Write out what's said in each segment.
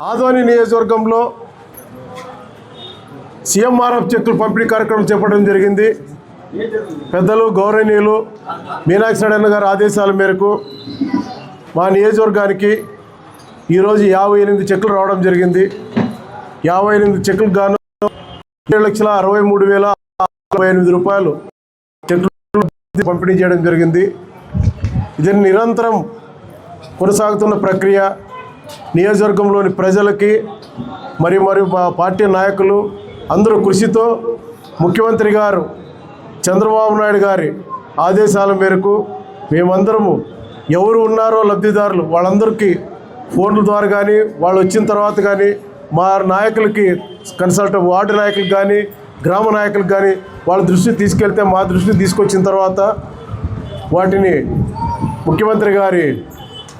ఆదోని నియోజకవర్గంలో సీఎంఆర్ఎఫ్ చెక్కులు పంపిణీ కార్యక్రమం చేపట్టడం జరిగింది. పెద్దలు గౌరవనీయులు మీనాక్షి నారాయణ గారి ఆదేశాల మేరకు మా నియోజకవర్గానికి ఈరోజు యాభై ఎనిమిది చెక్కులు రావడం జరిగింది. యాభై ఎనిమిది చెక్కులకు గాను ఏడు లక్షల అరవై మూడు వేల అరవై ఎనిమిది రూపాయలు చెట్లు పంపిణీ చేయడం జరిగింది. ఇది నిరంతరం కొనసాగుతున్న ప్రక్రియ. నియోజకవర్గంలోని ప్రజలకి మరి మరియు మా పార్టీ నాయకులు అందరూ కృషితో ముఖ్యమంత్రి గారు చంద్రబాబు నాయుడు గారి ఆదేశాల మేరకు మేమందరము ఎవరు ఉన్నారో లబ్ధిదారులు వాళ్ళందరికీ ఫోన్ల ద్వారా కానీ వాళ్ళు వచ్చిన తర్వాత కానీ మా నాయకులకి కన్సల్ట్ వార్డు నాయకులకు కానీ గ్రామ నాయకులకు కానీ వాళ్ళ దృష్టికి తీసుకెళ్తే మా దృష్టికి తీసుకొచ్చిన తర్వాత వాటిని ముఖ్యమంత్రి గారి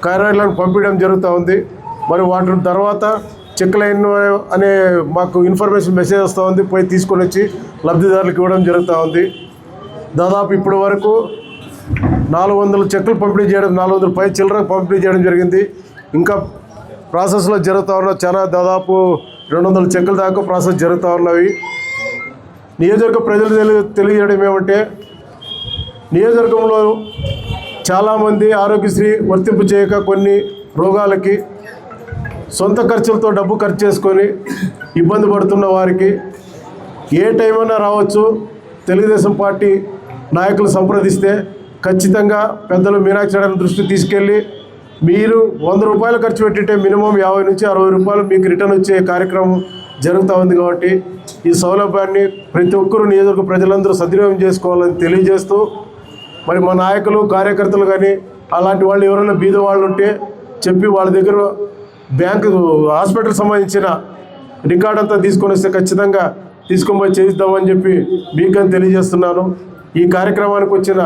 కార్యాలయానికి పంపించడం జరుగుతూ ఉంది. మరి వాటి తర్వాత చెక్ లైన్ అనే మాకు ఇన్ఫర్మేషన్ మెసేజ్ వస్తూ ఉంది. పోయి తీసుకొని వచ్చి లబ్ధిదారులకు ఇవ్వడం జరుగుతూ ఉంది. దాదాపు ఇప్పటి వరకు నాలుగు వందల చెక్కులు పంపిణీ చేయడం నాలుగు వందల పై చిల్లర పంపిణీ చేయడం జరిగింది. ఇంకా ప్రాసెస్లో జరుగుతూ ఉన్న చాలా దాదాపు రెండు వందల చెక్కుల దాకా ప్రాసెస్ జరుగుతూ ఉన్నవి. నియోజకవర్గ ప్రజలు తెలియ తెలియజేయడం ఏమంటే నియోజకవర్గంలో చాలామంది ఆరోగ్యశ్రీ వర్తింపు చేయక కొన్ని రోగాలకి సొంత ఖర్చులతో డబ్బు ఖర్చు చేసుకొని ఇబ్బంది పడుతున్న వారికి ఏ టైం అయినా రావచ్చు. తెలుగుదేశం పార్టీ నాయకులు సంప్రదిస్తే ఖచ్చితంగా పెద్దలు మీనాక్షి దృష్టి తీసుకెళ్ళి మీరు వంద రూపాయలు ఖర్చు పెట్టింటే మినిమం యాభై నుంచి అరవై రూపాయలు మీకు రిటర్న్ వచ్చే కార్యక్రమం జరుగుతూ ఉంది కాబట్టి ఈ సౌలభ్యాన్ని ప్రతి ఒక్కరూ నియోజకవర్గ ప్రజలందరూ సద్వినియోగం చేసుకోవాలని తెలియజేస్తూ మరి మా నాయకులు కార్యకర్తలు కానీ అలాంటి వాళ్ళు ఎవరైనా బీద వాళ్ళు ఉంటే చెప్పి వాళ్ళ దగ్గర బ్యాంకు హాస్పిటల్ సంబంధించిన రికార్డ్ అంతా తీసుకొని వస్తే ఖచ్చితంగా తీసుకొని పోయి చేయిద్దామని చెప్పి మీకని తెలియజేస్తున్నాను. ఈ కార్యక్రమానికి వచ్చిన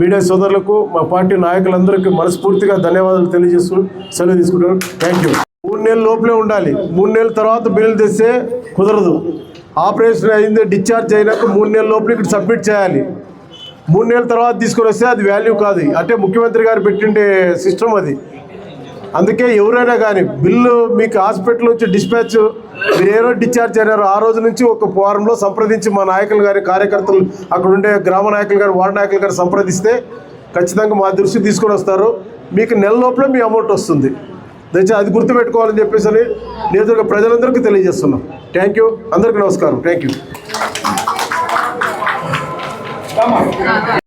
మీడియా సోదరులకు మా పార్టీ నాయకులందరికీ మనస్ఫూర్తిగా ధన్యవాదాలు తెలియజేస్తూ సెలవు తీసుకుంటాను థ్యాంక్ యూ మూడు నెలల లోపలే ఉండాలి. మూడు నెలల తర్వాత బిల్లు తెస్తే కుదరదు. ఆపరేషన్ అయింది డిశ్చార్జ్ అయినాక మూడు నెలల లోపల ఇక్కడ సబ్మిట్ చేయాలి. మూడు నెలల తర్వాత తీసుకొని వస్తే అది వాల్యూ కాదు. అంటే ముఖ్యమంత్రి గారు పెట్టిండే సిస్టమ్ అది. అందుకే ఎవరైనా కానీ బిల్లు మీకు హాస్పిటల్ నుంచి డిస్పాచ్ మీరు ఏ రోజు డిశ్చార్జ్ అయినారో ఆ రోజు నుంచి ఒక ఫోరంలో సంప్రదించి మా నాయకులు గారి కార్యకర్తలు అక్కడ ఉండే గ్రామ నాయకులు గారు వార్డు నాయకులు గారు సంప్రదిస్తే ఖచ్చితంగా మా దృష్టి తీసుకొని వస్తారు. మీకు నెల లోపల మీ అమౌంట్ వస్తుంది. దయచేసి అది గుర్తుపెట్టుకోవాలని చెప్పేసి అని నియోజకవర్గ ప్రజలందరికీ తెలియజేస్తున్నాం. థ్యాంక్ యూ అందరికీ నమస్కారం. Thank you Tá,